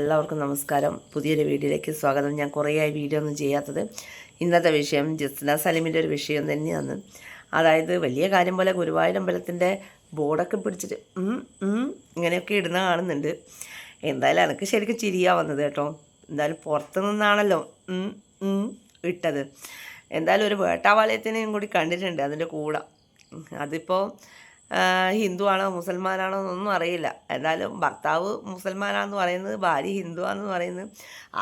എല്ലാവർക്കും നമസ്കാരം. പുതിയൊരു വീഡിയോയിലേക്ക് സ്വാഗതം. ഞാൻ കുറേയായി വീഡിയോ ഒന്നും ചെയ്യാത്തത് ഇന്നത്തെ വിഷയം ജസ്ന സലീമിന്റെ ഒരു വിഷയം തന്നെയാണ്. അതായത് വലിയ കാര്യം പോലെ ഗുരുവായൂർ ഗുരുവായൂരമ്പലത്തിന്റെ ബോർഡൊക്കെ പിടിച്ചിട്ട് ഇങ്ങനെയൊക്കെ ഇടുന്ന കാണുന്നുണ്ട്. എന്തായാലും എനിക്ക് ശരിക്കും ചിരിയാ വന്നത് കേട്ടോ. എന്തായാലും പുറത്തു നിന്നാണല്ലോ ഇട്ടത്. എന്തായാലും ഒരു വേട്ടാവാലയത്തിനെയും കൂടി കണ്ടിട്ടുണ്ട് അതിന്റെ കൂടെ. അതിപ്പോൾ ഹിന്ദു ആണോ മുസൽമാനാണോ എന്നൊന്നും അറിയില്ല. എന്തായാലും ഭർത്താവ് മുസൽമാനാണെന്ന് പറയുന്നത് ഭാര്യ ഹിന്ദു ആണെന്ന് പറയുന്നത്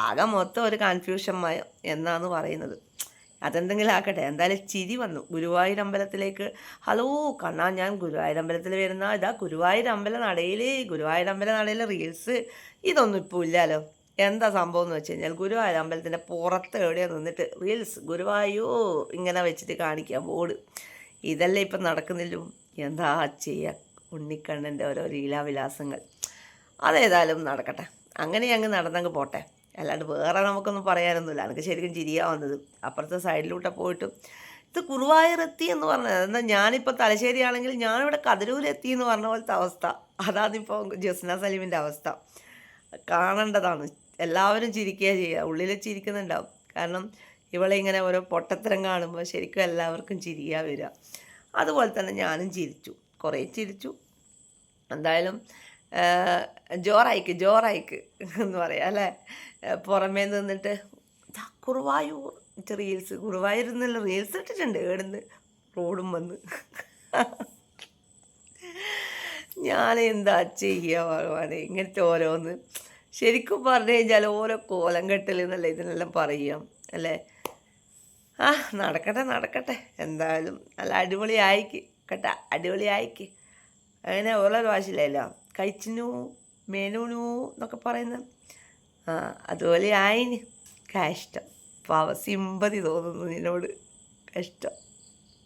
ആകെ മൊത്തം ഒരു കൺഫ്യൂഷൻ മയം എന്നാന്ന് പറയുന്നത്. അതെന്തെങ്കിലും ആക്കട്ടെ. എന്തായാലും ചിരി വന്നു. ഗുരുവായൂർ അമ്പലത്തിലേക്ക് ഹലോ കണ്ണാ ഞാൻ ഗുരുവായൂർ അമ്പലത്തിൽ വരുന്ന ഇതാ ഗുരുവായൂർ അമ്പല നടയിൽ ഗുരുവായൂർ അമ്പല നടയിലെ റീൽസ് ഇതൊന്നും ഇപ്പോൾ ഇല്ലല്ലോ എന്താ സംഭവം എന്ന് വെച്ച് കഴിഞ്ഞാൽ ഗുരുവായൂർ അമ്പലത്തിന്റെ പുറത്ത് എവിടെയോ നിന്നിട്ട് റീൽസ് ഗുരുവായൂർ ഇങ്ങനെ വെച്ചിട്ട് കാണിക്കാം ബോർഡ്. ഇതല്ലേ ഇപ്പം നടക്കുന്നില്ലോ. എന്താ ചെയ്യുക ഉണ്ണിക്കണ്ണന്റെ ഓരോ ലീലാവിലാസങ്ങൾ. അതേതായാലും നടക്കട്ടെ. അങ്ങനെ അങ്ങ് നടന്നങ്ങ് പോട്ടെ. അല്ലാണ്ട് വേറെ നമുക്കൊന്നും പറയാനൊന്നുമില്ല. എനിക്ക് ശരിക്കും ചിരിയാ വന്നത്. അപ്പുറത്തെ സൈഡിലൂടെ പോയിട്ടും ഇത് കുറുവായൂർ എത്തി എന്ന് പറഞ്ഞത്. എന്നാൽ ഞാനിപ്പോൾ തലശ്ശേരി ആണെങ്കിൽ ഞാനിവിടെ കതിരൂരെത്തി എന്ന് പറഞ്ഞ പോലത്തെ അവസ്ഥ. അതാണിപ്പോൾ ജസ്ന സലീമിന്റെ അവസ്ഥ. കാണേണ്ടതാണ്. എല്ലാവരും ചിരിക്കുക ചെയ്യുക. ഉള്ളിൽ ചിരിക്കുന്നുണ്ടാവും. കാരണം ഇവളെ ഇങ്ങനെ ഓരോ പൊട്ടത്തരം കാണുമ്പോൾ ശരിക്കും എല്ലാവർക്കും ചിരിയാ വരിക. അതുപോലെ തന്നെ ഞാനും ചിരിച്ചു. കുറേ ചിരിച്ചു. എന്തായാലും ജോറായിക്ക് ജോറായിക്ക് എന്ന് പറയാം അല്ലേ? പുറമേ നിന്നിട്ട് കുറുവായൂർ. റീൽസ് കുറുവായൂർ റീൽസ് ഇട്ടിട്ടുണ്ട് ഏടുന്ന് റോഡും വന്ന്. ഞാൻ എന്താ ചെയ്യുക ഭഗവാനെ? ഇങ്ങനത്തെ ഓരോന്ന്. ശരിക്കും പറഞ്ഞു കഴിഞ്ഞാൽ ഓരോ കോലം കെട്ടൽ എന്നല്ല ഇതിനെല്ലാം പറയാം അല്ലേ? ആ നടക്കട്ടെ നടക്കട്ടെ. എന്തായാലും നല്ല അടിപൊളി ആയിക്ക് കേട്ടാ അടിപൊളി ആയിക്ക് അങ്ങനെ ഓരോ ഭാഷയിലല്ലോ കഴിച്ചിനു മെനുനു എന്നൊക്കെ പറയുന്നത് ആ അതുപോലെ ആയിന്. കഷ്ടം പാവ സിമ്പതി തോന്നുന്നു നിന്നോട്. കഷ്ടം